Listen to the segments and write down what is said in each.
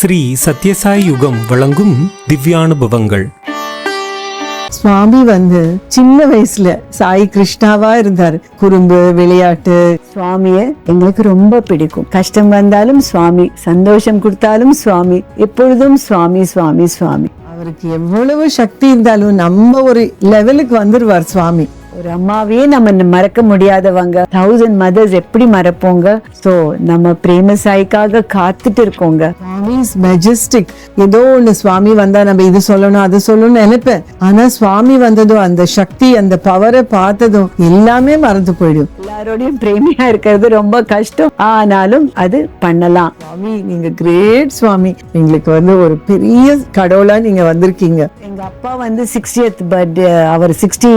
ஸ்ரீ சத்யசாய் யுகம் வழங்கும் திவ்யானுபவங்கள். சுவாமி வந்து சின்ன வயசுல சாய் கிருஷ்ணாவா இருந்தார். குறும்பு விளையாட்டு சுவாமிய எங்களுக்கு ரொம்ப பிடிக்கும். கஷ்டம் வந்தாலும் சுவாமி சந்தோஷம் கொடுத்தாலும் சுவாமி எப்பொழுதும் சுவாமி சுவாமி சுவாமி. அவருக்கு எவ்வளவு சக்தி இருந்தாலும் நம்ம ஒரு லெவலுக்கு வந்துருவார் சுவாமி. ஒரு அம்மாவையே நம்ம மறக்க முடியாதவங்க. தௌசண்ட் மதர்ஸ் எப்படி மறப்போங்க? சோ நம்ம பிரேம சாய்க்காக காத்துட்டு இருக்கோங்க. இஸ் மெஜஸ்டிக் ஏதோ ஒண்ணு சுவாமி வந்தா நம்ம இது சொல்லணும் அது சொல்லணும்னு நினைப்பேன். ஆனா சுவாமி வந்ததும் அந்த சக்தி அந்த பவரை பார்த்ததும் எல்லாமே மறந்து போயிடும். எல்லாரோடையும் பிரேமியா இருக்கிறது ரொம்ப கஷ்டம். ஆனாலும் அது பண்ணலாம். சுவாமி நீங்க கிரேட் சுவாமி எங்களுக்கு வந்து ஒரு பெரிய கடவுளா நீங்க வந்திருக்கீங்க. எங்க அப்பா வந்து சிக்ஸ்டியத் பர்த்டே அவர் சிக்ஸ்டி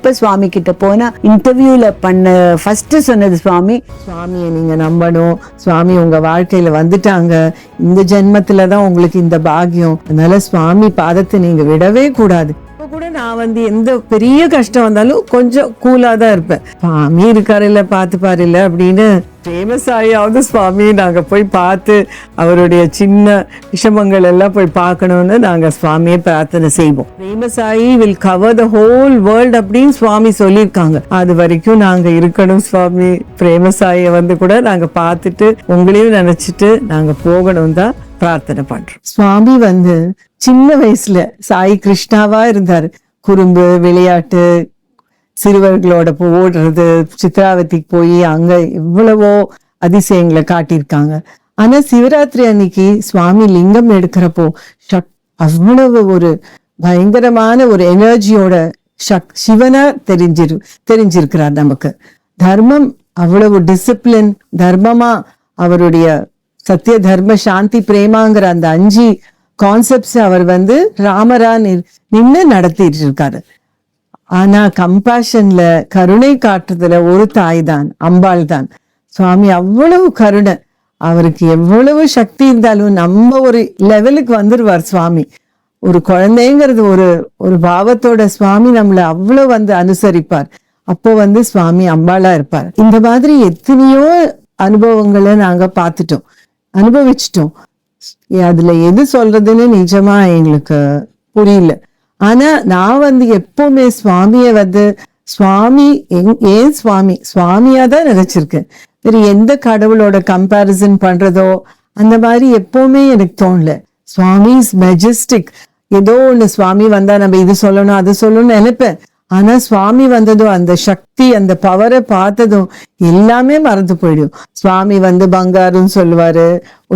மாறினப்ப சுவாமி கிட்ட போனா இன்டர்வியூல பண்ண ஃபர்ஸ்ட் சொன்னது சுவாமி சுவாமியை நீங்க நம்பணும். சுவாமி உங்க வாழ்க்கையில வந்துட்டாங்க. இந்த ஜென்மத்துல தான் உங்களுக்கு இந்த பாகியம் அதனால சுவாமி பாதத்தை நீங்க விடவே கூடாது. கூட நான் வந்து எந்த பெரிய கஷ்டம் வந்தாலும் கொஞ்சம் கூலாக தான் இருப்பேன். சுவாமி இருக்காரு இல்லை பாத்து பாரு இல்லை அப்படின்னு ஃபேமஸ் ஆகியாவது சுவாமி நாங்க போய் பார்த்து அவருடைய சின்ன விஷமங்கள் எல்லாம் போய் பார்க்கணும்னு நாங்க சுவாமியை பிரார்த்தனை செய்வோம். ஃபேமஸ் ஆகி will cover the whole world அப்படின்னு சுவாமி சொல்லியிருக்காங்க. அது வரைக்கும் நாங்க இருக்கணும் சுவாமி. பிரேமசாயை வந்து கூட நாங்க பார்த்துட்டு உங்களையும் நினைச்சிட்டு நாங்க போகணும் தான் பிரார்த்தனை பண்றோம். சுவாமி வந்து சின்ன வயசுல சாய் கிருஷ்ணாவா இருந்தாரு. குறும்பு விளையாட்டு சிறுவர்களோட போ ஓடுறது சித்ராவதிக்கு போய் அங்க எவ்வளவோ அதிசயங்களை காட்டியிருக்காங்க. ஆனா சிவராத்திரி அன்னைக்கு சுவாமி லிங்கம் எடுக்கிறப்போ சக் அவ்வளவு ஒரு பயங்கரமான ஒரு எனர்ஜியோட சக் சிவனா தெரிஞ்சிரு தெரிஞ்சிருக்கிறார் நமக்கு. தர்மம் அவ்வளவு டிசிப்ளின் தர்மமா அவருடைய சத்திய தர்ம சாந்தி பிரேமாங்கிற அந்த அஞ்சு கான்செப்ட்ஸ் அவர் வந்து ராமரா நின்று நின்னு நடத்திட்டு இருக்காரு ஆனா கம்பேஷன்ல கருணை காட்டுறதுல ஒரு தாய் தான் அம்பாள் தான் சுவாமி அவ்வளவு கருணை. அவருக்கு எவ்வளவு சக்தி இருந்தாலும் நம்ம ஒரு லெவலுக்கு வந்துருவார் சுவாமி. ஒரு குழந்தைங்கிறது ஒரு ஒரு பாவத்தோட சுவாமி நம்மளை அவ்வளவு வந்து அனுசரிப்பார். அப்போ வந்து சுவாமி அம்பாளா இருப்பார். இந்த மாதிரி எத்தனையோ அனுபவங்களை நாங்க பார்த்துட்டோம். அனுபவிச்சிட்டோம். அதுல எது சொல்றதுன்னு நிஜமா எங்களுக்கு புரியல. ஆனா நான் வந்து எப்பவுமே சுவாமிய வந்து சுவாமி எங்- ஏன் சுவாமி? சுவாமியா தான் நினைச்சிருக்கேன் வேற எந்த கடவுளோட கம்பேரிசன் பண்றதோ அந்த மாதிரி எப்பவுமே எனக்கு தோணல. சுவாமி இஸ் மெஜஸ்டிக் ஏதோ ஒண்ணு சுவாமி வந்தா நம்ம இது சொல்லணும் அது சொல்லணும்னு நினைப்பேன். ஆனா சுவாமி வந்ததும் அந்த சக்தி அந்த பவரை பார்த்ததும் எல்லாமே மறந்து போயிடும். சுவாமி வந்து பங்காருன்னு சொல்லுவாரு.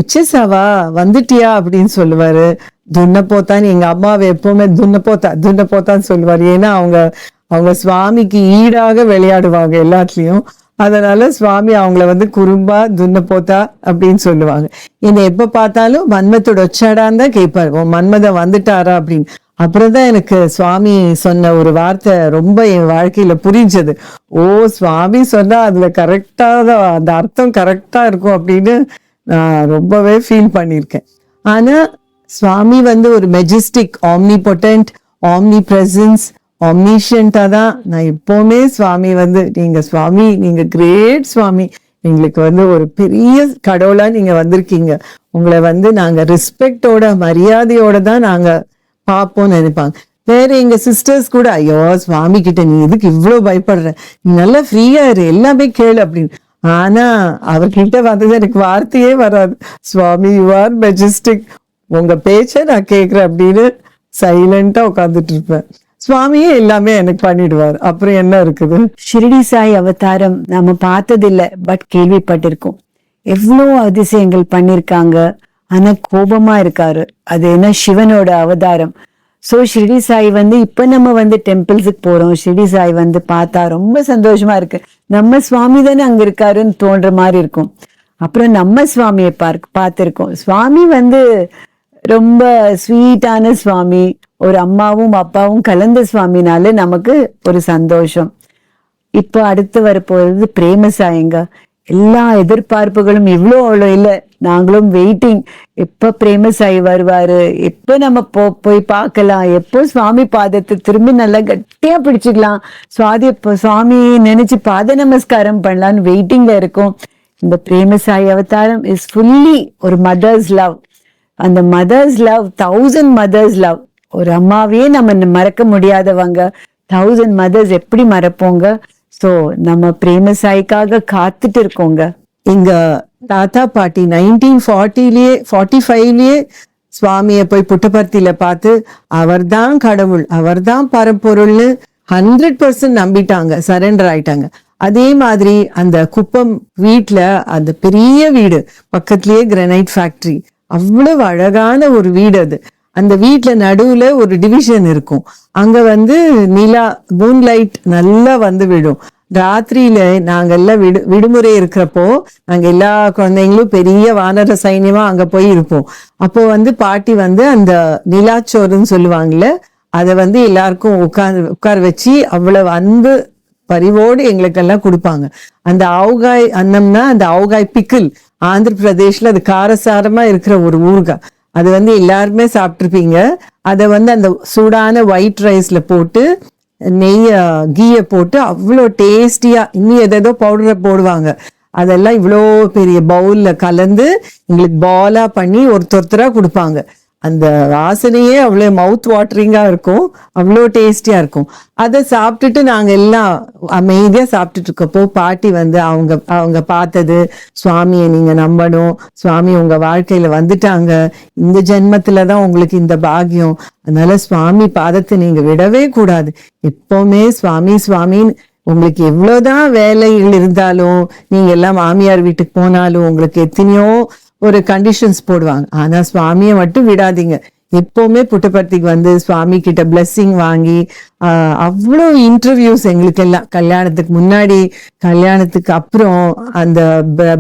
உச்சசாவா வந்துட்டியா அப்படின்னு சொல்லுவாரு. துண்ண போத்தான்னு எங்க அம்மாவை எப்பவுமே துண்ண போத்தா துண்ண போத்தான்னு சொல்லுவாரு. ஏன்னா அவங்க அவங்க சுவாமிக்கு ஈடாக விளையாடுவாங்க எல்லாத்துலயும். அதனால சுவாமி அவங்கள வந்து குறும்பா துண்ண போத்தா அப்படின்னு சொல்லுவாங்க. என்னை எப்ப பார்த்தாலும் மன்மத்தோட ஒச்சாடான்னு தான் கேட்பாரு. உன் மன்மதன் வந்துட்டாரா அப்படின்னு. அப்புறம் தான் எனக்கு சுவாமி சொன்ன ஒரு வார்த்தை ரொம்ப என் வாழ்க்கையில புரிஞ்சது. ஓ சுவாமி சொன்னா அதுல கரெக்டா தான் அந்த அர்த்தம் கரெக்டா இருக்கும் அப்படின்னு நான் ரொம்பவே ஃபீல் பண்ணியிருக்கேன். ஆனா சுவாமி வந்து ஒரு majestic omni potent omni presence ஆம்னிஷியன்ட்டாக தான். நான் எப்போவுமே சுவாமி வந்து நீங்கள் சுவாமி நீங்கள் கிரேட் சுவாமி. எங்களுக்கு வந்து ஒரு பெரிய கடவுளாக நீங்கள் வந்திருக்கீங்க. உங்களை வந்து நாங்கள் ரெஸ்பெக்டோட மரியாதையோட தான் நாங்கள் பார்ப்போம்னு நினைப்பாங்க. வேற எங்க சிஸ்டர்ஸ் கூட ஐயோ சுவாமி கிட்ட நீ எதுக்கு இவ்வளவு பயப்படுற? நீ நல்லா ஃப்ரீயா இரு எல்லாமே கேளு அப்படின்னு. ஆனா அவர்கிட்ட வந்தது எனக்கு வார்த்தையே வராது. சுவாமி யூ ஆர் மெஜஸ்டிக் உங்க பேச்ச நான் கேக்குறேன் அப்படின்னு சைலண்டா உட்காந்துட்டு இருப்பேன். சுவாமியே எல்லாமே எனக்கு பண்ணிடுவார். அப்புறம் என்ன இருக்குது? ஷிரடி சாய் அவதாரம் நாம பார்த்ததில்ல பட் கேள்விப்பட்டிருக்கோம். எவ்வளோ அதிசயங்கள் பண்ணிருக்காங்க. ஆனா கோபமா இருக்காரு. அது என்ன சிவனோட அவதாரம். சோ ஷிரடி சாய் வந்து இப்ப நம்ம வந்து டெம்பிள்ஸுக்கு போறோம். ஷிரடி சாய் வந்து பார்த்தா ரொம்ப சந்தோஷமா இருக்கு. நம்ம சுவாமி தானே அங்க இருக்காருன்னு தோன்ற மாதிரி இருக்கும். அப்புறம் நம்ம சுவாமியை பார்க்க பார்த்திருக்கோம். சுவாமி வந்து ரொம்ப ஸ்வீட்டான சுவாமி. ஒரு அம்மாவும் அப்பாவும் கலந்த சுவாமினால நமக்கு ஒரு சந்தோஷம். இப்போ அடுத்து வரப்போகிறது பிரேம சாயங்க எல்லா எதிர்பார்ப்புகளும் இவ்வளோ அவ்வளோ இல்லை. நாங்களும் வெயிட்டிங் எப்போ பிரேமஸ் ஆகி வருவார்? எப்போ நம்ம போ போய் பார்க்கலாம்? எப்போ சுவாமி பாதத்தை திரும்பி நல்லா கட்டியாக பிடிச்சிக்கலாம்? சுவாதி சுவாமி நினச்சி பாத நமஸ்காரம் பண்ணலான்னு வெயிட்டிங்கில் இருக்கும். இந்த பிரேமசாயி அவதாரம் இஸ் ஃபுல்லி ஒரு மதர்ஸ் லவ் அந்த mother's love thousand mother's love ஒரு அம்மாவையே நம்ம மறக்க முடியாதவங்க. தௌசண்ட் மதர்ஸ் எப்படி மறப்போங்க? சோ நம்ம பிரேம சாய்க்காக காத்துட்டு இருக்கோங்க. எங்க தாத்தா பாட்டி நைன்டீன் ஃபார்ட்டிலேயே ஃபார்ட்டி ஃபைவ்லயே சுவாமியை போய் புட்டபர்த்தியில பார்த்து அவர்தான் கடவுள் அவர்தான் பரம்பொருள்னு ஹண்ட்ரட் பர்சன்ட் நம்பிட்டாங்க சரண்டர் ஆயிட்டாங்க. அதே மாதிரி அந்த குப்பம் வீட்டில் அந்த பெரிய வீடு பக்கத்துலயே கிரனைட் ஃபேக்டரி அவ்வளவு அழகான ஒரு வீடு அது. அந்த வீட்டில் நடுவுல ஒரு டிவிஷன் இருக்கும். அங்க வந்து நிலா மூன்லைட் நல்லா வந்து விடும் ராத்திரியில நாங்க எல்லாம் விடு விடுமுறை இருக்கிறப்போ நாங்க எல்லா குழந்தைங்களும் பெரிய வானர சைன்யமா அங்க போய் இருப்போம். அப்போ வந்து பாட்டி வந்து அந்த நிலாச்சோறுன்னு சொல்லுவாங்கல்ல அதை வந்து எல்லாருக்கும் உட்கார் உட்கார வச்சு அவ்வளவு அன்பு பரிவோடு எங்களுக்கெல்லாம் கொடுப்பாங்க. அந்த ஆவுகாய் அன்னம்னா அந்த ஆவுகாய் பிக்கிள் ஆந்திர பிரதேஷ்ல அது காரசாரமா இருக்கிற ஒரு ஊறுகாய். அது வந்து எல்லாருமே சாப்பிட்ருப்பீங்க அதை வந்து அந்த சூடான ஒயிட் ரைஸ்ல போட்டு நெய் கீயை போட்டு அவ்வளோ டேஸ்டியாக இன்னும் எதேதோ பவுடரை போடுவாங்க. அதெல்லாம் இவ்வளோ பெரிய பவுல்ல கலந்து எங்களுக்கு பாலா பண்ணி ஒருத்தர் ஒருத்தரா கொடுப்பாங்க. அந்த வாசனையே அவ்வளோ மவுத் வாட்டரிங்காக இருக்கும். அவ்வளோ டேஸ்டியாக இருக்கும். அதை சாப்பிட்டுட்டு நாங்க எல்லாம் அமைதியாக சாப்பிட்டுட்டு இருக்கப்போ பாட்டி வந்து அவங்க அவங்க பார்த்தது சுவாமியை நீங்க நம்பணும். சுவாமி உங்க வாழ்க்கையில வந்துட்டாங்க. இந்த ஜென்மத்துல தான் உங்களுக்கு இந்த பாகியம் அதனால சுவாமி பாதத்தை நீங்கள் விடவே கூடாது. எப்போவுமே சுவாமி சுவாமின்னு உங்களுக்கு எவ்வளோதான் வேலைகள் இருந்தாலும் நீங்கள் எல்லாம் மாமியார் வீட்டுக்கு போனாலும் உங்களுக்கு எத்தனையோ ஒரு கண்டிஷன்ஸ் போடுவாங்க. ஆனா சுவாமியை மட்டும் விடாதீங்க. எப்போவுமே புட்டபர்த்திக்கு வந்து சுவாமி கிட்ட blessing வாங்கி அவ்வளோ இன்டர்வியூஸ் எங்களுக்கு எல்லாம் கல்யாணத்துக்கு முன்னாடி கல்யாணத்துக்கு அப்புறம் அந்த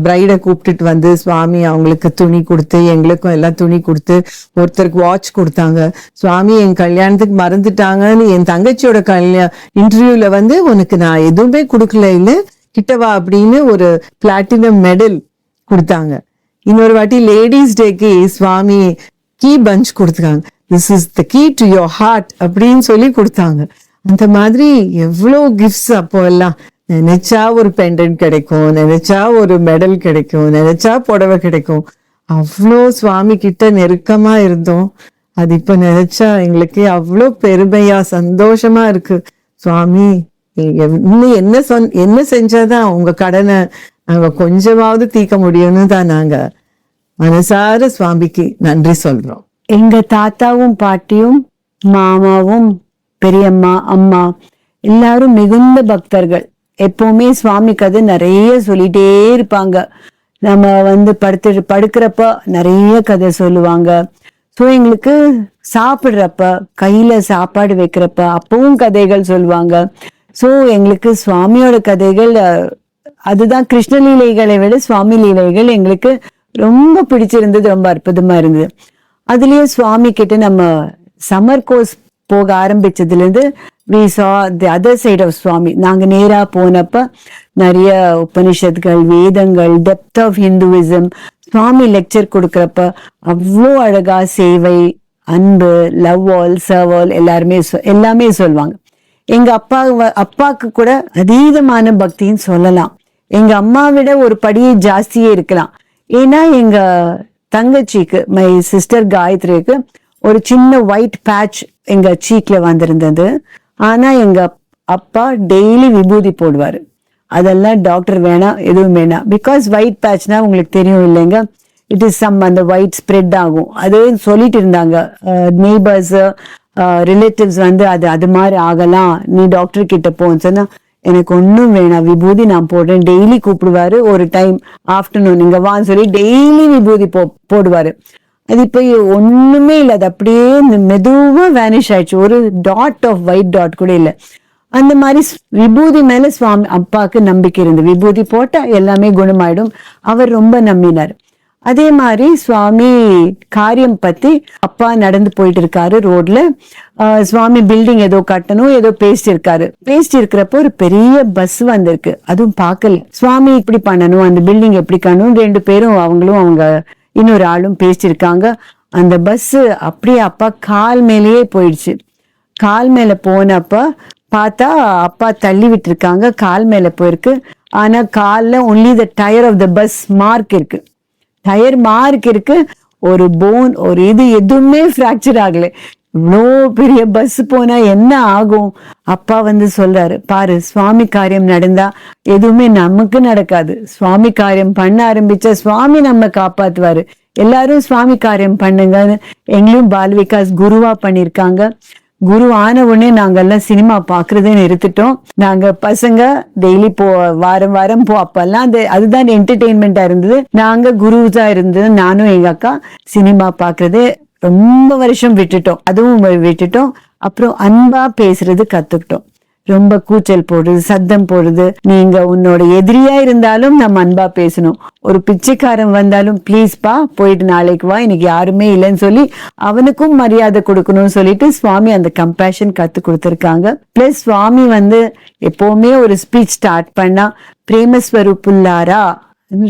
பிரைடை கூப்பிட்டுட்டு வந்து சுவாமி அவங்களுக்கு துணி கொடுத்து எங்களுக்கும் எல்லாம் துணி கொடுத்து ஒருத்தருக்கு வாட்ச் கொடுத்தாங்க. சுவாமி என் கல்யாணத்துக்கு மறந்துட்டாங்கன்னு என் தங்கச்சியோட கல்யாண இன்டர்வியூவில் வந்து உனக்கு நான் எதுவுமே கொடுக்கல இல்லை. கிட்டவா அப்படின்னு ஒரு பிளாட்டினம் மெடல் கொடுத்தாங்க. இன்னொரு வாட்டி லேடிஸ் டேக்கு சுவாமி கீ பஞ்ச் கொடுத்துருக்காங்க this is the key to your heart அப்படின்னு சொல்லி கொடுத்தாங்க. அந்த மாதிரி எவ்வளோ கிஃப்ட்ஸ் அப்போ எல்லாம். நினைச்சா ஒரு பெண்டன்ட் கிடைக்கும் நினைச்சா ஒரு மெடல் கிடைக்கும் நினைச்சா புடவை கிடைக்கும். அவ்வளோ சுவாமி கிட்ட நெருக்கமா இருந்தோம். அது இப்போ நினைச்சா எங்களுக்கு அவ்வளோ பெருமையா சந்தோஷமா இருக்கு. சுவாமி இன்னும் என்ன சொன் என்ன செஞ்சாதான் உங்க கடனை நாங்கள் கொஞ்சமாவது தீர்க்க முடியும்னு தான் நாங்கள் மனசார சுவாமிக்கு நன்றி சொல்கிறோம் எங்க தாத்தாவும் பாட்டியும் மாமாவும் பெரியம்மா அம்மா எல்லாரும் மிகுந்த பக்தர்கள். எப்பவுமே சுவாமி கதை நிறைய சொல்லிட்டே இருப்பாங்க. நம்ம வந்து படுத்து படுக்கிறப்ப நிறைய கதை சொல்லுவாங்க. ஸோ எங்களுக்கு சாப்பிட்றப்ப கையில் சாப்பாடு வைக்கிறப்ப அப்பவும் கதைகள் சொல்லுவாங்க. ஸோ எங்களுக்கு சுவாமியோட கதைகள் அதுதான் கிருஷ்ண லீலைகளை விட சுவாமி லீலைகள் எங்களுக்கு ரொம்ப பிடிச்சிருந்தது ரொம்ப அற்புதமா இருந்தது. அதுலயே சுவாமி கிட்ட நம்ம சம்மர் கோர்ஸ் போக ஆரம்பிச்சதுலேருந்து we saw the other side of Swami. நாங்கள் நேராக போனப்ப நிறைய உபனிஷத்கள் வேதங்கள் depth of Hinduism Swami lecture கொடுக்குறப்ப அவ்வளோ அழகா சேவை அன்பு லவ் ஆல் சர்வ் ஆல் எல்லாருமே சொ- எல்லாமே சொல்லுவாங்க. எங்க அப்பா வ- கூட அதீதமான பக்தின்னு சொல்லலாம். எங்க அம்மாவை விட ஒரு படியே ஜாஸ்தியே இருக்கலாம். ஏன்னா எங்க தங்கச்சிக்கு மை சிஸ்டர் காயத்ரிக்கு ஒரு சின்ன ஒயிட் பேட்ச் எங்க சீக்ல வந்திருந்தது. ஆனா எங்க அப்பா டெய்லி விபூதி போடுவாரு. அதெல்லாம் டாக்டர் வேணாம் எதுவும் வேணாம் பிகாஸ் ஒயிட் பேட்ச்னா உங்களுக்கு தெரியும் இல்லைங்க. இட் இஸ் சம் அந்த ஒயிட் ஸ்ப்ரெட் ஆகும். அதே சொல்லிட்டு இருந்தாங்க. நெய்பர்ஸ் ரிலேட்டிவ்ஸ் வந்து அது அது மாதிரி ஆகலாம். நீ டாக்டர் கிட்ட போன்னு சொன்னா எனக்கு ஒன்றும் வேணாம். விபூதி நான் போடுறேன். டெய்லி கூப்பிடுவாரு. ஒரு டைம் ஆஃப்டர்நூன் இங்கே வான்னு சொல்லி டெய்லி விபூதி போ போடுவார். அது இப்போ ஒன்றுமே இல்லை. அது அப்படியே மெதுவாக வேனிஷ் ஆயிடுச்சு. ஒரு டாட் ஆஃப் ஒயிட் டாட் கூட இல்லை. அந்த மாதிரி ஸ்- விபூதி மேலே சுவாமி அப்பாவுக்கு நம்பிக்கை இருந்தது. விபூதி போட்டால் எல்லாமே குணமாயிடும். அவர் ரொம்ப நம்பினார். அதே மாதிரி சுவாமி காரியம் பற்றி அப்பா நடந்து போயிட்டு இருக்காரு ரோட்ல. சுவாமி பில்டிங் ஏதோ கட்டணும் ஏதோ பேசிட்டு இருக்காரு. பேசிட்டு இருக்கிறப்போ ஒரு பெரிய பஸ் வந்திருக்கு. அதுவும் பார்க்கல. சுவாமி இப்படி பண்ணணும் அந்த பில்டிங் எப்படி கட்டணும் ரெண்டு பேரும் அவங்களும் அவங்க இன்னொரு ஆளும் பேசியிருக்காங்க அந்த பஸ் அப்படியே அப்பா கால் மேலேயே போயிடுச்சு. கால் மேல போனப்ப பார்த்தா அப்பா தள்ளி விட்டுருக்காங்க. கால் மேல போயிருக்கு. ஆனா காலில் only the tyre of the bus mark இருக்கு. டயர் மார்க் இருக்கு. ஒரு போன் ஒரு இது எதுவுமே ஃப்ராக்சர் ஆகலை. இவ்வளோ பெரிய பஸ் போனா என்ன ஆகும்? அப்பா வந்து சொல்றாரு பாரு சுவாமி காரியம் நடந்தா எதுவுமே நமக்கு நடக்காது. சுவாமி காரியம் பண்ண ஆரம்பிச்சா சுவாமி நம்ம காப்பாத்துவாரு. எல்லாரும் சுவாமி காரியம் பண்ணுங்கன்னு எங்களையும் பால் விகாஸ் குருவா பண்ணிருக்காங்க. குரு ஆன உடனே நாங்கெல்லாம் சினிமா பாக்குறதே நிறுத்திட்டோம். நாங்க பசங்க டெய்லி போ வாரம் வாரம் போ அப்பெல்லாம் அது அதுதான் என்டர்டெயின்மெண்டா இருந்தது. நாங்க குருஸா இருந்தது நானும் எங்க அக்கா சினிமா பாக்குறதே ரொம்ப வருஷம் விட்டுட்டோம். அதுவும் விட்டுட்டோம். அப்புறம் அன்பா பேசுறது கத்துக்கிட்டோம். ரொம்ப கூச்சல் போடுறது சத்தம் போடுறது. நீங்க உன்னோட எதிரியா இருந்தாலும் நம்ம அன்பா பேசணும். ஒரு பிச்சைக்காரன் வந்தாலும் ப்ளீஸ்ப்பா போயிட்டு நாளைக்கு வா. இன்னைக்கு யாருமே இல்லைன்னு சொல்லி அவனுக்கும் மரியாதை கொடுக்கணும்னு சொல்லிட்டு சுவாமி அந்த கம்பேஷன் கத்து கொடுத்துருக்காங்க. பிளஸ் சுவாமி வந்து எப்பவுமே ஒரு ஸ்பீச் ஸ்டார்ட் பண்ணா பிரேமஸ்வரூப்புள்ளாரா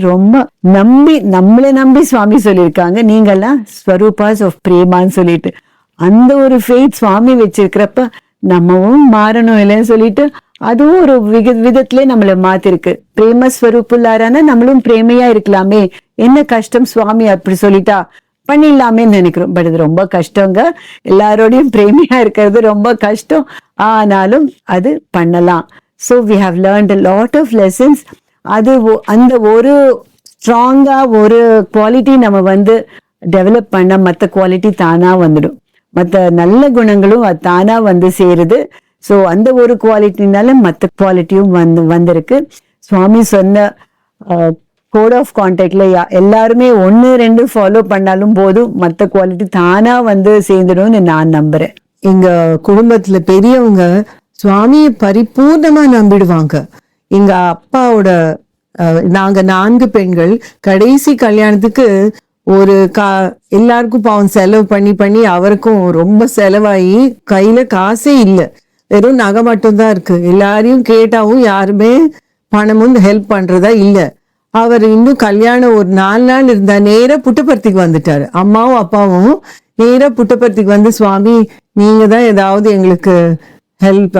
ரொம்ப நம்பி நம்மளை நம்பி சுவாமி சொல்லியிருக்காங்க. நீங்கெல்லாம் ஸ்வரூபாஸ் ஆஃப் பிரேமான்னு சொல்லிட்டு. அந்த ஒரு ஃபெய்த் சுவாமி வச்சிருக்கிறப்ப நம்மவும் மாறணும் இல்லைன்னு சொல்லிட்டு அதுவும் ஒரு விக விதத்திலே நம்மளை மாத்திருக்கு. பிரேம ஸ்வரூப்புள்ளாரான நம்மளும் பிரேமையா இருக்கலாமே. என்ன கஷ்டம் சுவாமி அப்படி சொல்லிட்டா? பண்ணிடலாமேன்னு நினைக்கிறோம். பட் இது ரொம்ப கஷ்டங்க. எல்லாரோடையும் பிரேமையா இருக்கிறது ரொம்ப கஷ்டம். ஆனாலும் அது பண்ணலாம். So we have learned lot of lessons அது ஒ- அந்த ஒரு ஸ்ட்ராங்காக ஒரு குவாலிட்டி நம்ம வந்து டெவலப் பண்ண மற்ற குவாலிட்டி தானாக வந்துடும். மற்ற நல்ல குணங்களும் அது தானா வந்து சேருது. ஸோ அந்த ஒரு குவாலிட்டினால மற்ற குவாலிட்டியும் வந்து வந்திருக்கு. சுவாமி சொன்ன கோட் ஆஃப் கான்டாக்டில் எல்லாருமே ஒன்று ரெண்டு ஃபாலோ பண்ணாலும் போதும் மற்ற குவாலிட்டி தானா வந்து சேர்ந்துடும்னு நான் நம்புறேன். எங்கள் குடும்பத்தில் பெரியவங்க சுவாமியை பரிபூர்ணமாக நம்பிடுவாங்க. எங்க அப்பாவோட நாங்க நான்கு பெண்கள் கடைசி கல்யாணத்துக்கு ஒரு கா எல்லாருக்கும் பாவம் செலவு பண்ணி பண்ணி அவருக்கும் ரொம்ப செலவாகி கையில காசே இல்லை. வெறும் நகை மட்டும்தான் இருக்கு. எல்லாரையும் கேட்டாவும் யாருமே பணமும் ஹெல்ப் பண்றதா இல்லை. அவர் இன்னும் கல்யாணம் ஒரு நாலு நாள் இருந்தா நேராக புட்டபர்த்திக்கு வந்துட்டாரு. அம்மாவும் அப்பாவும் நேராக புட்டபர்த்திக்கு வந்து சுவாமி நீங்க தான் ஏதாவது எங்களுக்கு ஹெல்ப்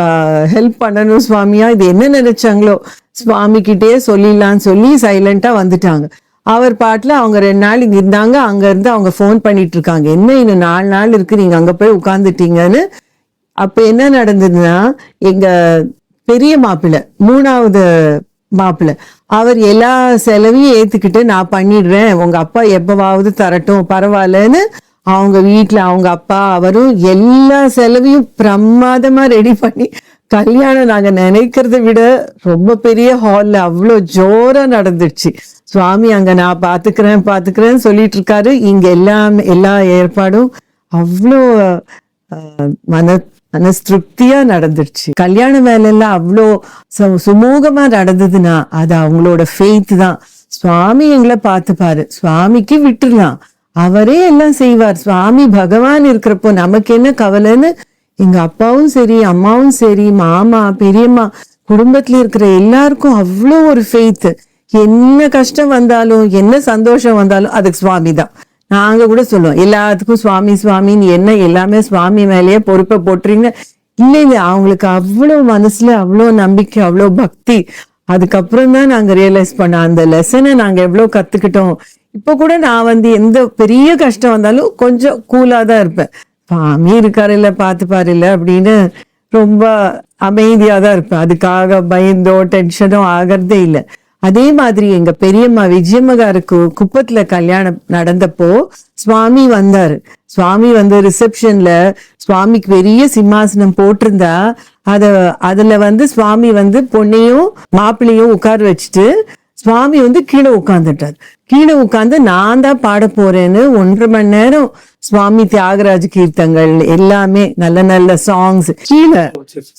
ஹெல்ப் uh, பண்ணணும் சுவாமியா? இது என்ன நினைச்சாங்களோ? சுவாமி சொல்லிடலான்னு சொல்லி சைலண்டா வந்துட்டாங்க. அவர் பாட்டில் அவங்க ரெண்டு நாள் இங்கே இருந்தாங்க. அங்கேருந்து அவங்க ஃபோன் பண்ணிட்டு இருக்காங்க என்ன இன்னும் நாலு நாள் இருக்கு? நீங்கள் அங்கே போய் உட்காந்துட்டீங்கன்னு அப்போ என்ன நடந்ததுன்னா எங்கள் பெரிய மாப்பிள்ளை மூணாவது மாப்பிள்ளை அவர் எல்லா செலவையும் ஏற்றுக்கிட்டு நான் பண்ணிடுறேன். உங்கள் அப்பா எப்போவாவது தரட்டும் பரவாயில்லன்னு அவங்க வீட்டில் அவங்க அப்பா அவரும் எல்லா செலவையும் பிரமாதமா ரெடி பண்ணி கல்யாணம் நாங்க நினைக்கிறத விட ரொம்ப பெரிய ஹால்ல அவ்வளோ ஜோரா நடந்துடுச்சு. சுவாமி அங்க நான் பார்த்துக்கிறேன் பார்த்துக்கிறேன்னு சொல்லிட்டு இருக்காரு. இங்க எல்லாம் எல்லா ஏற்பாடும் அவ்வளோ மன மனஸ்திருப்தியா நடந்துடுச்சு. கல்யாண வேலையெல்லாம் அவ்வளோ சு- சுமூகமா நடந்ததுன்னா அது அவங்களோட ஃபெய்த் தான். சுவாமி எங்களை பார்த்துப்பாரு. சுவாமிக்கு விட்டுடலாம். அவரே எல்லாம் செய்வார். சுவாமி பகவான் இருக்கிறப்போ நமக்கு என்ன கவலைன்னு? எங்க அப்பாவும் சரி அம்மாவும் சரி மாமா பெரியம்மா குடும்பத்துல இருக்கிற எல்லாருக்கும் அவ்வளோ ஒரு ஃபெய்த் என்ன கஷ்டம் வந்தாலும் என்ன சந்தோஷம் வந்தாலும் அதுக்கு சுவாமி தான். நாங்க கூட சொல்லுவோம் எல்லாத்துக்கும் சுவாமி சுவாமின்னு என்ன எல்லாமே சுவாமி மேலேயே பொறுப்பை போட்டுறீங்க? இல்ல இல்ல அவங்களுக்கு அவ்வளவு மனசுல அவ்வளவு நம்பிக்கை அவ்வளவு பக்தி. அதுக்கப்புறம் தான் நாங்க ரியலைஸ் பண்ணோம் அந்த லெசனை நாங்க எவ்வளவு கத்துக்கிட்டோம். இப்போ கூட நான் வந்து எந்த பெரிய கஷ்டம் வந்தாலும் கொஞ்சம் கூலாக தான் இருப்பேன். பாமி இருக்காரு இல்லை பாத்துப்பாரு இல்லை அப்படின்னு ரொம்ப அமைதியாக தான் இருப்பேன். அதுக்காக பயந்தோ டென்ஷனோ ஆகிறதே இல்லை. அதே மாதிரி எங்க பெரியம்மா விஜயம்மகாருக்கு குப்பத்துல கல்யாணம் நடந்தப்போ சுவாமி வந்தாரு. சுவாமி வந்து ரிசப்ஷன்ல சுவாமிக்கு பெரிய சிம்மாசனம் போட்டிருந்தா அத அதுல வந்து சுவாமி வந்து பொண்ணையும் மாப்பிள்ளையும் உட்கார வச்சுட்டு சுவாமி வந்து கீழே உட்காந்துட்டார் கீழே உட்கார்ந்து நான் தான் பாட போறேன்னு ஒன்றரை மணி நேரம் சுவாமி தியாகராஜ கீர்த்தங்கள் எல்லாமே நல்ல நல்ல சாங்ஸ் கீழே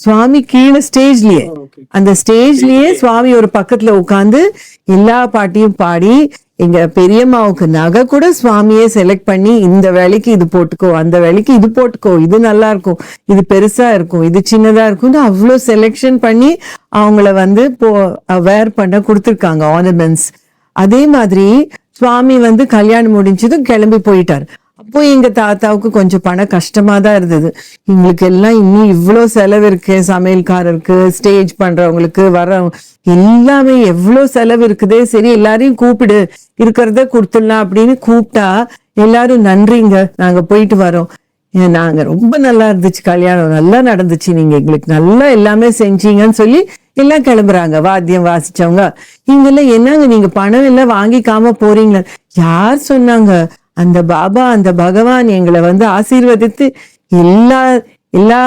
சுவாமி கீழே ஸ்டேஜ்லயே அந்த ஸ்டேஜ்லயே சுவாமி ஒரு பக்கத்துல உட்கார்ந்து எல்லா பாட்டையும் பாடி எங்க பெரியம்மாவுக்கு நகை கூட சுவாமியே செலக்ட் பண்ணி இந்த வேலைக்கு இது போட்டுக்கோ அந்த வேலைக்கு இது போட்டுக்கோ இது நல்லா இருக்கும் இது பெருசா இருக்கும் இது சின்னதா இருக்கும்னு அவ்வளோ செலெக்ஷன் பண்ணி அவங்கள வந்து போ வேர் பண்ண கொடுத்துருக்காங்க ஆர்னமெண்ட்ஸ் அதே மாதிரி சுவாமி வந்து கல்யாணம் முடிஞ்சதும் கிளம்பி போயிட்டார். அப்போ எங்க தாத்தாவுக்கு கொஞ்சம் பண கஷ்டமா தான் இருந்தது. எங்களுக்கு எல்லாம் இன்னும் இவ்வளோ செலவு இருக்கு சமையல்காரருக்கு ஸ்டேஜ் பண்றவங்களுக்கு வர எல்லாமே எவ்வளோ செலவு இருக்குதே சரி எல்லாரையும் கூப்பிடு இருக்கிறத கொடுத்துடலாம் அப்படின்னு கூப்பிட்டா எல்லாரும் நன்றிங்க நாங்க போயிட்டு வரோம். நாங்க ரொம்ப நல்லா இருந்துச்சு கல்யாணம் நல்லா நடந்துச்சு நீங்க எங்களுக்கு நல்லா எல்லாமே செஞ்சீங்கன்னு சொல்லி எல்லாம் கிளம்புறாங்க. வாத்தியம் வாசிச்சவங்க. இங்கெல்லாம் என்னங்க நீங்க பணம் எல்லாம் வாங்கிக்காம போறீங்களா? யார் சொன்னாங்க? அந்த பாபா அந்த பகவான் எங்களை வந்து ஆசீர்வதித்து எல்லா எல்லா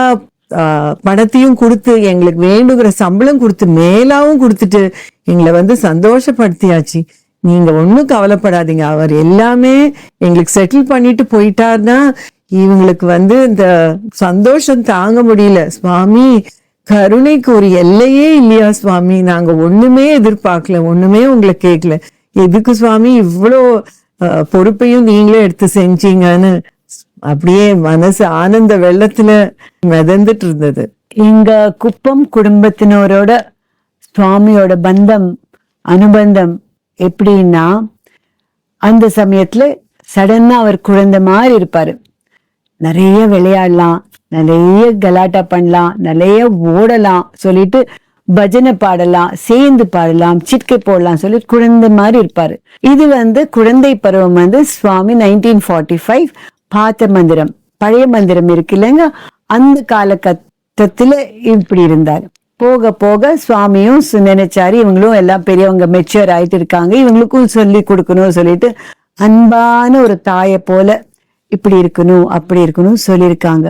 ஆஹ், பணத்தையும் கொடுத்து எங்களுக்கு வேண்டுகிற சம்பளம் கொடுத்து மேலாவும் கொடுத்துட்டு எங்களை வந்து சந்தோஷப்படுத்தியாச்சு. நீங்க ஒண்ணும் கவலைப்படாதீங்க. அவர் எல்லாமே எங்களுக்கு செட்டில் பண்ணிட்டு போயிட்டாருன்னா இவங்களுக்கு வந்து இந்த சந்தோஷம் தாங்க முடியல. சுவாமி கருணைக்கு ஒரு எல்லையே இல்லையா சுவாமி? நாங்க ஒண்ணுமே எதிர்பார்க்கல ஒண்ணுமே உங்களை கேட்கல. எதுக்கு சுவாமி இவ்வளோ அஹ், பொறுப்பையும் நீங்களே எடுத்து செஞ்சீங்கன்னு அப்படியே மனசு ஆனந்த வெள்ளத்துல மிதந்துட்டு இருந்தது. எங்க குப்பம் குடும்பத்தினரோட சுவாமியோட பந்தம் அனுபந்தம் எப்படின்னா அந்த சமயத்துல சடன்னா அவர் குழந்தை மாதிரி இருப்பாரு. நிறைய விளையாடலாம் நிறைய கலாட்டா பண்ணலாம் நிறைய ஓடலாம் சொல்லிட்டு பஜனை பாடலாம் சேர்ந்து பாடலாம் சிட்கை போடலாம் சொல்லி குழந்தை மாதிரி இருப்பாரு. இது வந்து குழந்தை பருவம் வந்து சுவாமி நைன்டீன் ஃபார்ட்டி ஃபைவ் பாத்த மந்திரம். பழைய மந்திரம் இருக்கு இல்லைங்க? அந்த காலகட்டத்துல இப்படி இருந்தார். போக போக சுவாமியும் நினைச்சாரு இவங்களும் எல்லாம் பெரியவங்க மெச்சூர் ஆயிட்டு இருக்காங்க இவங்களுக்கும் சொல்லி கொடுக்கணும் சொல்லிட்டு அன்பான ஒரு தாயை போல இப்படி இருக்கணும் அப்படி இருக்கணும் சொல்லியிருக்காங்க.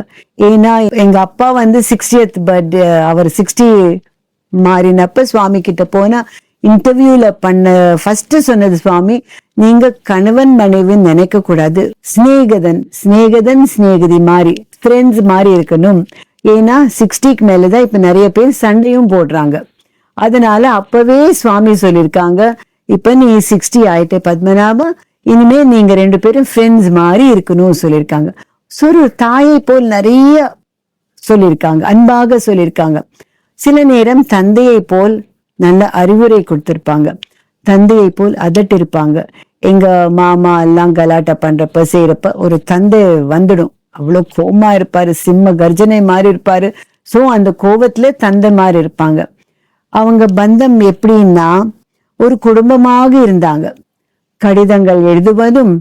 ஏன்னா எங்க அப்பா வந்து சிக்ஸ்டியத் பர்த்டே அவர் சிக்ஸ்டி மாறினப்ப சுவாமி கிட்ட போனா இன்டர்வியூல பண்ண ஃபர்ஸ்ட் சொன்னது சுவாமி நீங்க கணவன் மனைவின்னு நினைக்க கூடாது. சிநேகதன் சிநேகதன் சிநேகதி மாதிரி ஃப்ரெண்ட்ஸ் மாதிரி இருக்கணும். ஏன்னா சிக்ஸ்டிக்கு மேலதான் இப்ப நிறைய பேர் சண்டையும் போடுறாங்க. அதனால அப்பவே சுவாமி சொல்லியிருக்காங்க இப்ப நீ சிக்ஸ்டி ஆயிட்ட பத்மநாபன் இனிமே நீங்க ரெண்டு பேரும் ஃப்ரெண்ட்ஸ் மாதிரி இருக்கணும் சொல்லியிருக்காங்க. So, ஒரு தாயை போல் நிறைய சொல்லியிருக்காங்க. அன்பாக சொல்லியிருக்காங்க. சில நேரம் தந்தையை போல் நல்ல அறிவுரை கொடுத்திருப்பாங்க. தந்தையை போல் அதட்டிருப்பாங்க. எங்க மாமா எல்லாம் கலாட்டா பண்றப்ப செய்யறப்ப ஒரு தந்தை வந்துடும். அவ்வளவு கோமா இருப்பாரு சிம்ம கர்ஜனை மாதிரி இருப்பாரு. சோ அந்த கோபத்துல தந்தை மாதிரி இருப்பாங்க. அவங்க பந்தம் எப்படின்னா ஒரு குடும்பமாக இருந்தாங்க. கடிதங்கள் எழுதுவதும்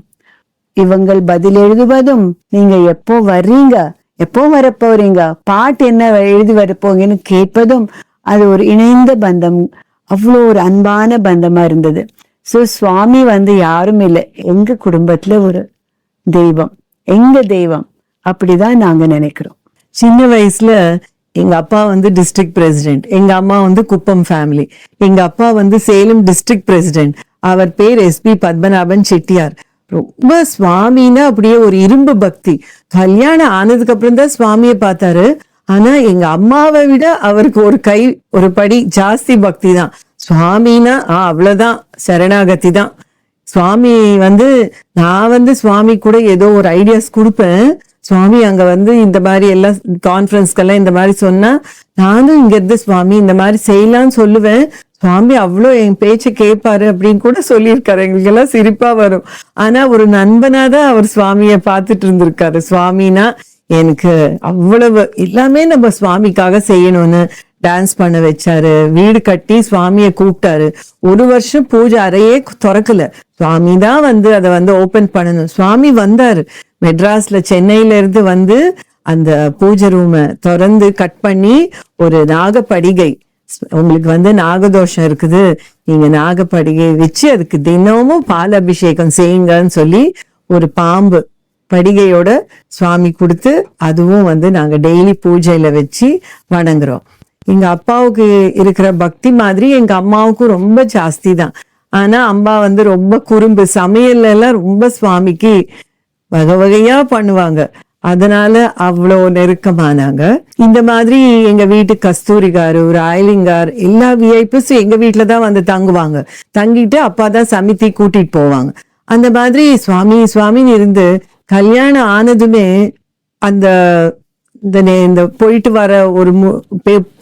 இவங்கள் பதில் எழுதுவதும் நீங்க எப்போ வர்றீங்க? எப்போ வரப்போறீங்க? பாட்டு என்ன எழுதி வரப்போங்கன்னு கேட்பதும் அது ஒரு இணைந்த பந்தம். அவ்வளோ ஒரு அன்பான பந்தமா இருந்தது. சோ சுவாமி வந்து யாரும் இல்லை. எங்க குடும்பத்துல ஒரு தெய்வம். எங்க தெய்வம்? அப்படிதான் நாங்க நினைக்கிறோம். சின்ன வயசுல எங்க அப்பா வந்து டிஸ்ட்ரிக்ட் பிரசிடென்ட் எங்க அம்மா வந்து குப்பம் ஃபேமிலி எங்க அப்பா வந்து சேலம் டிஸ்ட்ரிக்ட் பிரசிடென்ட் அவர் பேர் எஸ்பி பத்மநாபன் செட்டியார். ரொம்ப சுவாமின்னா அப்படியே ஒரு இரும்பு பக்தி. கல்யாணம் ஆனதுக்கு அப்புறம் தான் சுவாமியை பார்த்தாரு. ஆனா எங்க அம்மாவை விட அவருக்கு ஒரு கை ஒரு படி ஜாஸ்தி பக்தி தான். சுவாமின்னா ஆ அவ்வளவுதான். சரணாகதி தான். சுவாமி வந்து நான் வந்து சுவாமி கூட ஏதோ ஒரு ஐடியாஸ் கொடுப்பேன். சுவாமி அங்க வந்து இந்த மாதிரி எல்லாம் கான்ஃபரன்ஸ்க்கெல்லாம் இந்த மாதிரி சொன்னா நானும் இங்க இருந்து சுவாமி இந்த மாதிரி செய்யலாம்னு சொல்லுவேன். சுவாமி அவ்வளோ என் பேச்சை கேட்பாரு அப்படின்னு கூட சொல்லியிருக்காரு. எங்களுக்கு எல்லாம் சிரிப்பா வரும். ஆனா ஒரு நண்பனா தான் அவர் சுவாமியை பார்த்துட்டு இருந்திருக்காரு. சுவாமினா எனக்கு அவ்வளவு எல்லாமே நம்ம சுவாமிக்காக செய்யணும்னு டான்ஸ் பண்ண வச்சாரு. வீடு கட்டி சுவாமியை கூப்பிட்டாரு. ஒரு வருஷம் பூஜை அறையே திறக்கல. சுவாமி தான் வந்து அதை வந்து ஓபன் பண்ணணும். சுவாமி வந்தாரு. மெட்ராஸ்ல சென்னையில இருந்து வந்து அந்த பூஜை ரூமை திறந்து கட் பண்ணி ஒரு நாகப்படிகை உங்களுக்கு வந்து நாகதோஷம் இருக்குது. நீங்க நாகப்படிகை வச்சு அதுக்கு தினமும் பால் அபிஷேகம் செய்யுங்கன்னு சொல்லி ஒரு பாம்பு படிகையோட சுவாமி கொடுத்து அதுவும் வந்து நாங்க டெய்லி பூஜையில வச்சு வணங்குறோம். எங்க அப்பாவுக்கு இருக்கிற பக்தி மாதிரி எங்க அம்மாவுக்கும் ரொம்ப ஜாஸ்தி தான். ஆனா அம்மா வந்து ரொம்ப குறும்பு சமையல்ல எல்லாம் ரொம்ப சுவாமிக்கு வகை வகையா பண்ணுவாங்க. அதனால அவ்வளோ நெருக்கமானாங்க. இந்த மாதிரி எங்க வீட்டு கஸ்தூரிகார் ராயலிங்கார் எல்லா விஐபிஸும் எங்க வீட்டுல தான் வந்து தங்குவாங்க. தங்கிட்டு அப்பா தான் சமித்தி கூட்டிட்டு போவாங்க. அந்த மாதிரி சுவாமி சுவாமின்னு இருந்து கல்யாணம் ஆனதுமே அந்த இந்த இந்த போயிட்டு வர ஒரு மு-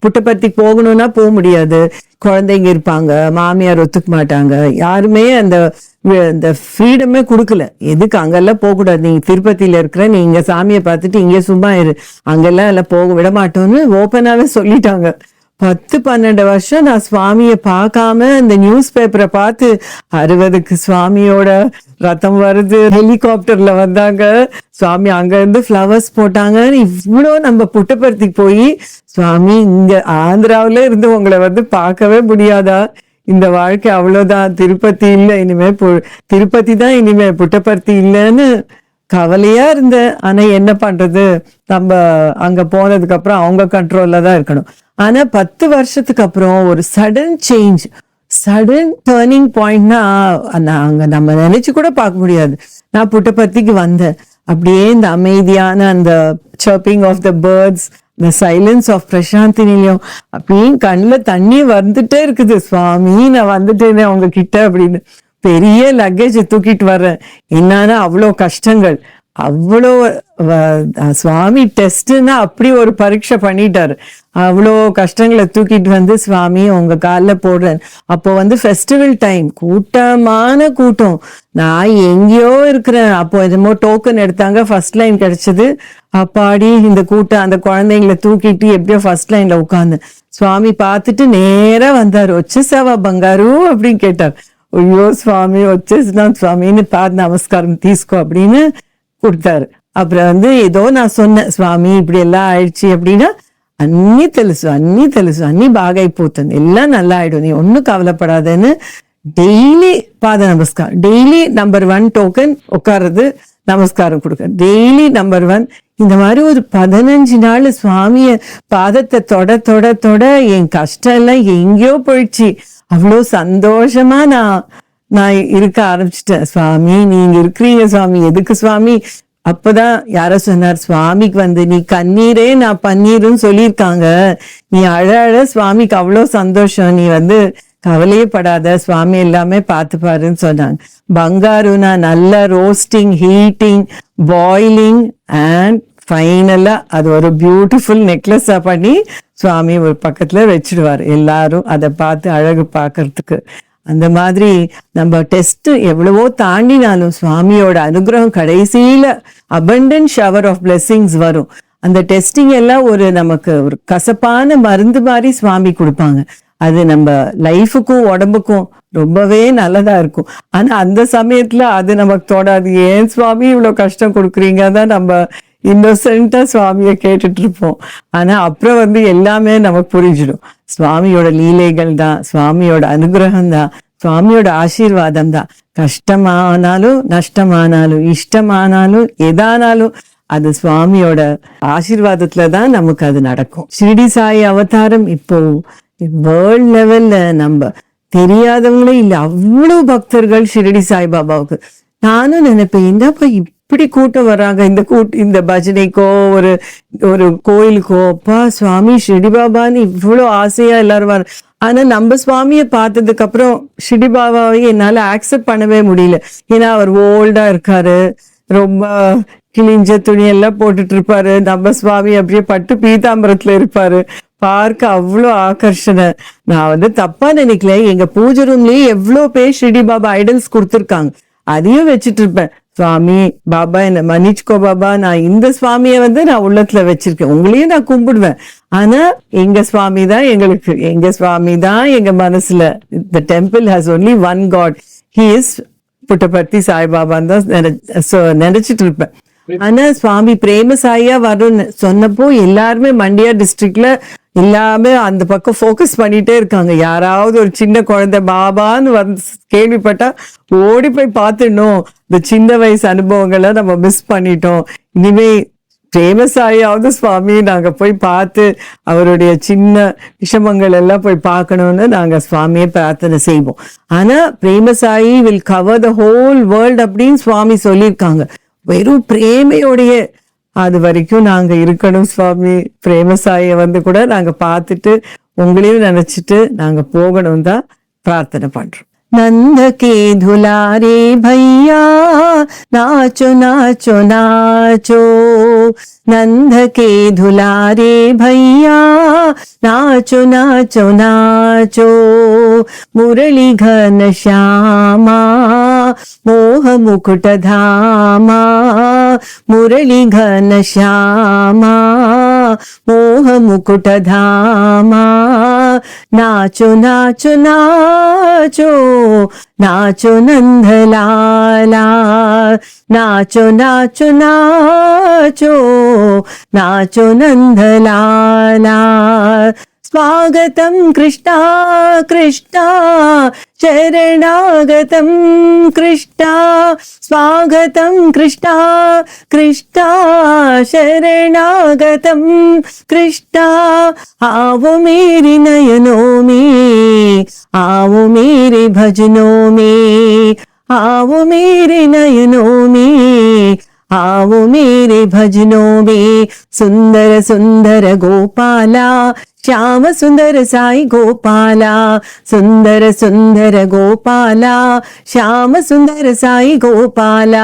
புட்டபர்த்தி போகணும்னா போக முடியாது. குழந்தைங்க இருப்பாங்க மாமியார் ஒத்துக்க மாட்டாங்க. யாருமே அந்த இந்த ஃப்ரீடமே கொடுக்கல. எதுக்கு அங்கெல்லாம் போகக்கூடாது நீங்கள் நீங்க திருப்பதியில இருக்கிற நீ இங்கே சாமியை பார்த்துட்டு இங்கே சும்மா இரு. அங்கெல்லாம் எல்லாம் போக விட மாட்டோம்னு ஓப்பனாவே சொல்லிட்டாங்க. பத்து பன்னெண்டு வருஷம் நான் சுவாமியை பார்க்காம இந்த நியூஸ் பேப்பரை பார்த்து அறுபதுக்கு சுவாமியோட ரத்தம் வருது. ஹெலிகாப்டர்ல வந்தாங்க. சுவாமி அங்க இருந்து ஃப்ளவர்ஸ் போட்டாங்க இவ்வளோ நம்ம புட்டபர்த்திக்கு போய் சுவாமி இங்க ஆந்திராவுல இருந்து உங்களை வந்து பார்க்கவே முடியாதா? இந்த வாழ்க்கை அவ்வளவுதான். திருப்பதி இல்லை இனிமே பு- திருப்பதி தான் இனிமே புட்டபர்த்தி இல்லைன்னு கவலையா இருந்தேன். ஆனா என்ன பண்றது? நம்ம அங்க போனதுக்கு அப்புறம் அவங்க கண்ட்ரோல்ல தான் இருக்கணும். ஆனா பத்து வருஷத்துக்கு அப்புறம் ஒரு சடன் சேஞ்ச் சடன் டேர்னிங் பாயிண்ட்னா அங்க நம்ம நினைச்சு கூட பார்க்க முடியாது. நான் புட்டபர்த்திக்கு வந்தேன். அப்படியே இந்த அமைதியான அந்த சர்ப்பிங் ஆஃப் த பேர்ட்ஸ் இந்த சைலன்ஸ் ஆஃப் பிரசாந்தி நிலையம் அப்படின்னு கண்ணில் தண்ணி வந்துட்டே இருக்குது. சுவாமி நான் வந்துட்டேனே அவங்க கிட்ட அப்படின்னு. பெரிய லக்கேஜை தூக்கிட்டு வர்றேன். என்னன்னா அவ்வளோ கஷ்டங்கள். அவ்வளோ சுவாமி டெஸ்ட்டுன்னு அப்படி ஒரு பரீட்சை பண்ணிட்டார். அவ்வளோ கஷ்டங்களை தூக்கிட்டு வந்து சுவாமி உங்கள் காலில் போடுறேன் அப்போ வந்து ஃபெஸ்டிவல் டைம் கூட்டமான கூட்டம். நான் எங்கேயோ இருக்கிறேன். அப்போ என்னமோ டோக்கன் எடுத்தாங்க ஃபர்ஸ்ட் லைன் கிடைச்சது. அப்பாடி இந்த கூட்டம் அந்த குழந்தைங்களை தூக்கிட்டு எப்படியோ ஃபர்ஸ்ட் லைனில் உட்காந்து சுவாமி பார்த்துட்டு நேராக வந்தார். வச்சு சவா பங்காரு? அப்படின்னு கேட்டார். ஐயோ சுவாமி வச்சு தான் சுவாமின்னு பார்த்து நமஸ்காரம் தீஸ்கோ அப்படின்னு கொடுத்தாரு அப்புறம் வந்து ஏதோ நான் சொன்னேன் சுவாமி இப்படி எல்லாம் ஆயிடுச்சு அப்படின்னா అన్నీ తెలుసు అన్నీ తెలుసు అన్నీ బాగా అయిపోతుంది ఎల్లా నల్లా ఆయిడు నీ ఒన్ను కవలపడాదని டெய்லி பாத நமஸ்காரம் டெய்லி நம்பர் ஒன் டோக்கன் உட்கார்றது நமஸ்காரம் கொடுக்க டெய்லி நம்பர் ஒன் இந்த மாதிரி ஒரு பதினஞ்சு நாள் சுவாமிய பாதத்தை தொட தொட தொட என் கஷ்டம் எல்லாம் எங்கேயோ போயிடுச்சு அவ்வளோ சந்தோஷமா நான் நான் இருக்க ஆரம்பிச்சிட்டேன். சுவாமி நீங்க இருக்கிறீங்க சுவாமி. எதுக்கு சுவாமி? அப்பதான் யாரோ சொன்னார் சுவாமிக்கு வந்து நீ கண்ணீரே நான் பன்னீருன்னு சொல்லியிருக்காங்க. நீ அழ அழ சுவாமிக்கு அவ்வளோ சந்தோஷம். நீ வந்து கவலையே படாத சுவாமி எல்லாமே பார்த்துப்பாருன்னு சொன்னாங்க. பங்காருனா நல்ல ரோஸ்டிங் ஹீட்டிங் பாயிலிங் அண்ட் ஃபைனலா அது ஒரு பியூட்டிஃபுல் நெக்லஸாக பண்ணி சுவாமி ஒரு பக்கத்துல வச்சிடுவார். எல்லாரும் அதை பார்த்து அழகு பார்க்கறதுக்கு. அந்த மாதிரி நம்ம டெஸ்ட் எவ்வளவோ தாண்டினாலும் சுவாமியோட அனுகிரகம் கடைசியில அபண்டன் ஷவர் ஆஃப் blessings வரும். அந்த டெஸ்டிங் எல்லாம் ஒரு நமக்கு ஒரு கசப்பான மருந்து மாதிரி சுவாமி கொடுப்பாங்க. அது நம்ம லைஃபுக்கும் உடம்புக்கும் ரொம்பவே நல்லதா இருக்கும். ஆனா அந்த சமயத்துல அது நமக்கு தோடாது ஏன் சுவாமி இவ்வளவு கஷ்டம் கொடுக்குறீங்க? தான் நம்ம இன்னோசென்ட்டா சுவாமியை கேட்டுட்டு இருப்போம் ஆனா அப்புறம் வந்து எல்லாமே நமக்கு புரிஞ்சிடும். சுவாமியோட லீலைகள் தான் சுவாமியோட அனுகிரகம் தான் சுவாமியோட ஆசீர்வாதம் தான். கஷ்டமானாலும் நஷ்டமானாலும் இஷ்டமானாலும் எதானாலும் அது சுவாமியோட ஆசீர்வாதத்துல தான் நமக்கு அது நடக்கும். ஷிரடி சாய் அவதாரம் இப்போ வேர்ல்ட் லெவல்ல நம்ம தெரியாதவங்களே இல்ல அவ்வளவு பக்தர்கள் ஷிரடி சாய்பாபாவுக்கு நானும் நினைப்பேன் என்னப்பா இப்படி கூட்டம் வர்றாங்க இந்த கூட் இந்த பஜனைக்கோ ஒரு ஒரு கோயிலுக்கோ அப்பா சுவாமி ஷிடி பாபான்னு இவ்வளோ ஆசையா எல்லாரும் வர ஆனா நம்ம சுவாமியை பார்த்ததுக்கு அப்புறம் ஷிடி பாபாவை என்னால ஆக்செப்ட் பண்ணவே முடியல. ஏன்னா அவர் ஓல்டா இருக்காரு. ரொம்ப கிழிஞ்ச துணி எல்லாம் போட்டுட்டு இருப்பாரு நம்ம சுவாமி அப்படியே பட்டு பீதாம்பரத்துல இருப்பாரு. பார்க்க அவ்வளோ ஆகர்ஷனை நான் வந்து தப்பா நினைக்கல. எங்க பூஜை ரூம்லயே எவ்வளோ பேர் ஷிடி பாபா ஐடல்ஸ் கொடுத்துருக்காங்க. அதையும் வச்சுட்டு இருப்பேன் சுவாமி பாபா என்ன மன்னிச்சுக்கோ பாபா. நான் இந்த சுவாமியை வந்து நான் உள்ளத்துல வச்சிருக்கேன். உங்களையும் நான் கும்பிடுவேன். ஆனா எங்க சுவாமி தான் எங்களுக்கு எங்க சுவாமி தான் எங்க மனசுல the temple has only one god he is Puttaparthi சாய்பாபான்னு தான் நினைச்சிட்டு இருப்பேன். ஆனா சுவாமி பிரேம சாயா வரும்னு சொன்னப்போ எல்லாருமே மண்டியா டிஸ்ட்ரிக்ட்ல எல்லாமே அந்த பக்கம் ஃபோக்கஸ் பண்ணிட்டே இருக்காங்க. யாராவது ஒரு சின்ன குழந்தை பாபான்னு வந்து கேள்விப்பட்டா ஓடி போய் பார்த்துடணும். இந்த சின்ன வயசு அனுபவங்களை நம்ம மிஸ் பண்ணிட்டோம். இனிமே பிரேமசாயாவது சுவாமி நாங்க போய் பார்த்து அவருடைய சின்ன விஷமங்கள் எல்லாம் போய் பார்க்கணும்னு நாங்க சுவாமியை பிரார்த்தனை செய்வோம். ஆனா Premasai will cover the whole world அப்படின்னு சுவாமி சொல்லியிருக்காங்க. வெறும் பிரேமையோடைய அது வரைக்கும் நாங்கள் இருக்கணும் சுவாமி. பிரேமசாயை வந்து கூட நாங்கள் பார்த்துட்டு உங்களையும் நினச்சிட்டு நாங்கள் போகணும் தான் பிரார்த்தனை பண்ணுறோம் नंद के धुलारे भैया, नाचो नाचो नाचो। नंद के धुलारे भैया, नाचो नाचो नाचो। मुरली घन श्यामा, मोह मुकुट धामा। मुरली घन श्यामा। మోహ ముకుటధామా నాచు నాచు నాచో నాచు నందలాలా. నాచు నాచు నాచు నాచు నందలాలా. സ്വാഗതം കൃഷ്ണ കൃഷ്ണ. ശരണാഗതം കൃഷ്ണ. സ്വാഗതം കൃഷ്ണ കൃഷ്ണ. ശരണാഗതം കൃഷ്ണ. ആവോ മേരി നയനോ മേ ആവോ മേരി ഭജനോ മേ ആവോ മേരി നയനോ മേ ആവോ മേരി ഭജനോ മേ സുന്ദര സുന്ദര ഗോപാല ശ്യാമ സുന്ദര സായി ഗോപാല സുന്ദര സുന്ദര ഗോപാല ശ്യാമ സുന്ദര സായി ഗോപാല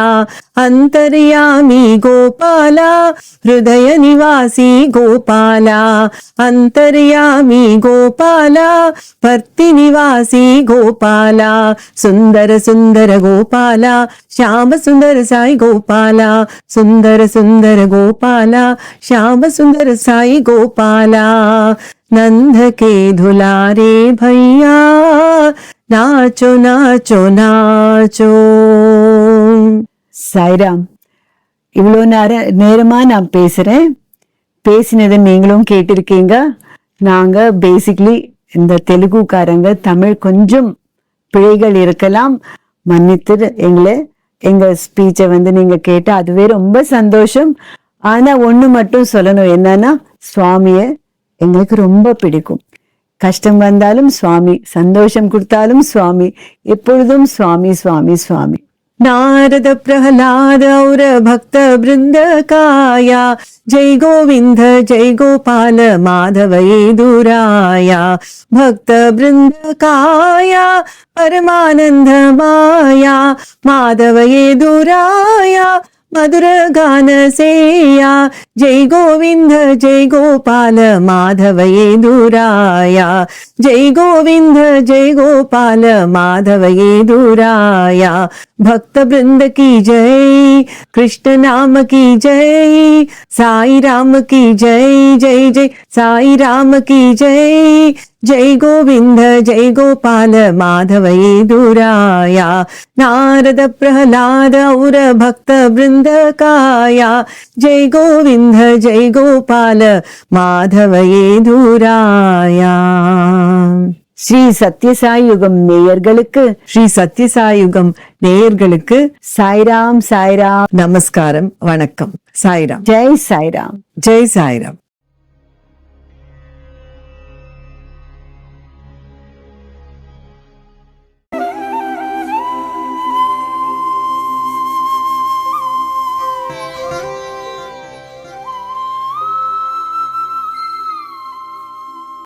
അന്തര്യാമി ഗോപാല ഹൃദയ നിവാസി ഗോപാല അന്തര്യാമി ഗോപാല ഭർത്തി നിവാസി ഗോപാല സുന്ദര സുന്ദര ഗോപാല ശ്യാമ സുന്ദര സായി ഗോപാല സുന്ദര സുന്ദര ഗോപാല ശ്യാമ സുന്ദര സായി ഗോപാല. नंद के धुलारे भैया नाचो नाचो नाचो சாய்ராம் இவ்வளோ நேர நேரமா நான் பேசுறேன் பேசினதை நீங்களும் கேட்டிருக்கீங்க நாங்க பேசிக்லி இந்த தெலுங்குக்காரங்க தமிழ் கொஞ்சம் பிழைகள் இருக்கலாம் மன்னித்து எங்களை எங்க ஸ்பீச்சை வந்து நீங்க கேட்டா அதுவே ரொம்ப சந்தோஷம் ஆனா ஒண்ணு மட்டும் சொல்லணும் என்னன்னா சுவாமிய எங்களுக்கு ரொம்ப பிடிக்கும். கஷ்டம் வந்தாலும் சுவாமி சந்தோஷம் கொடுத்தாலும் சுவாமி எப்பொழுதும் சுவாமி சுவாமி சுவாமி. நாரத பிரகலாத ஔர பக்த பிருந்த காயா ஜெய் கோவிந்த ஜெய் கோபால மாதவ ஏதுராயா. பக்த பிருந்த காயா பரமானந்த மாயா மாதவ ஏதுராயா मधुर गान सेया जय गोविंद, जय गोपाल माधव दुराया। जय गोविंद, जय गोपाल माधव दुराया। भक्त वृंद की जय, कृष्ण नाम की जय साई राम की जय जय जय साई राम की जय। जय गोविंद जय गोपाल माधव दुराया नारद प्रह्लाद और भक्त वृंद काया जय गोविंद जय गोपाल माधव दुराया ஸ்ரீ சத்யசாய் யுகம் நேயர்களுக்கு ஸ்ரீ சத்யசாயுகம் நேயர்களுக்கு சாய்ராம் சாய்ராம் நமஸ்காரம் வணக்கம் சாய்ராம் ஜெய் சாய்ராம் ஜெய் சாய்ராம்